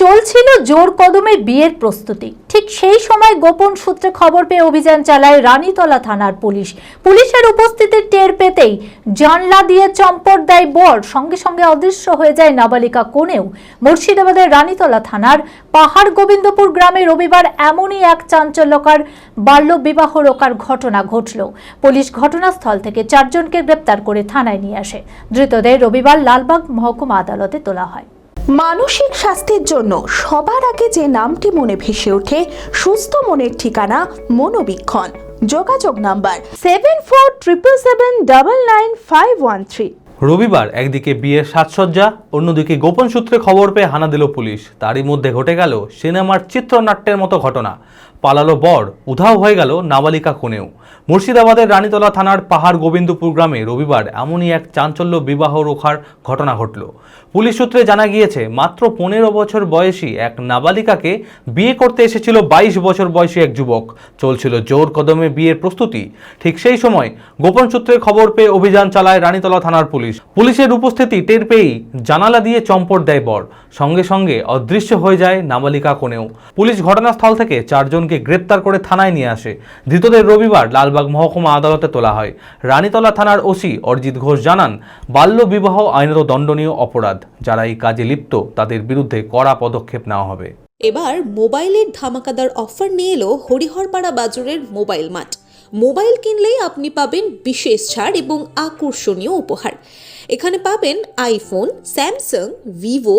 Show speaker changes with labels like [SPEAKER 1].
[SPEAKER 1] চলছিল জোর কদমে বিয়ের প্রস্তুতি। ঠিক সেই সময় গোপন সূত্রে খবর পেয়ে অভিযান চালায় রানীতলা থানার পুলিশ। পুলিশের উপস্থিতি টের পেতেই জানলা দিয়ে চম্পট দেয় বর। সঙ্গে সঙ্গে অদৃশ্য হয়ে যায় নাবালিকা কোণেও মুর্শিদাবাদের রানীতলা থানার পাহাড় গোবিন্দপুর গ্রামে রবিবার এমনই এক চাঞ্চল্যকর বাল্য বিবাহ রোকার ঘটনা ঘটল। পুলিশ ঘটনাস্থল থেকে চারজনকে গ্রেপ্তার করে থানায় নিয়ে আসে। ধৃতদের রবিবার লালবাগ মহকুমা আদালতে তোলা হয়।
[SPEAKER 2] মানসিক স্বাস্থ্যের জন্য সবার আগে যে নামটি মনে ভেসে ওঠে, সুস্থ মনের ঠিকানা মনোবীক্ষণ। যোগাযোগ number seven four triple seven double nine five one three
[SPEAKER 3] রবিবার একদিকে বিয়ের সাজসজ্জা, অন্যদিকে গোপন সূত্রে খবর পেয়ে হানা দিল পুলিশ। তারই মধ্যে ঘটে গেল সিনেমার চিত্রনাট্যের মতো ঘটনা। পালালো বর, উধাও হয়ে গেল নাবালিকা কোণেও মুর্শিদাবাদের রানীতলা থানার পাহাড় গোবিন্দপুর গ্রামে রবিবার এমনই এক চাঞ্চল্য বিবাহ রোখার ঘটনা ঘটল। পুলিশ সূত্রে জানা গিয়েছে, মাত্র পনেরো বছর বয়সী এক নাবালিকাকে বিয়ে করতে এসেছিল বাইশ বছর বয়সী এক যুবক। চলছিল জোর কদমে বিয়ের প্রস্তুতি। ঠিক সেই সময় গোপন সূত্রে খবর পেয়ে অভিযান চালায় রানীতলা থানার পুলিশ। পুলিশের উপস্থিতি টের পেয়েই জানালা দিয়ে চম্পট দেয় বর। সঙ্গে সঙ্গে অদৃশ্য হয়ে যায় নাবালিকা কোণেও পুলিশ ঘটনাস্থল থেকে চারজনকে গ্রেপ্তার করে থানায় নিয়ে আসে। ধৃতদের রবিবার লালবাগ মহকুমা আদালতে তোলা হয়। রানীতলা থানার ওসি অরিজিৎ ঘোষ জানান, বাল্য বিবাহ আইনত দণ্ডনীয় অপরাধ। যারা এই কাজে লিপ্ত, তাদের বিরুদ্ধে কড়া পদক্ষেপ নেওয়া হবে।
[SPEAKER 4] এবার মোবাইলের ধামাকাদার অফার নিয়ে এলো হরিহরপাড়া বাজারের মোবাইল মাঠ মোবাইল কিনলেই আপনি পাবেন বিশেষ ছাড় এবং আকর্ষণীয় উপহার। এখানে পাবেন iPhone, Samsung, Vivo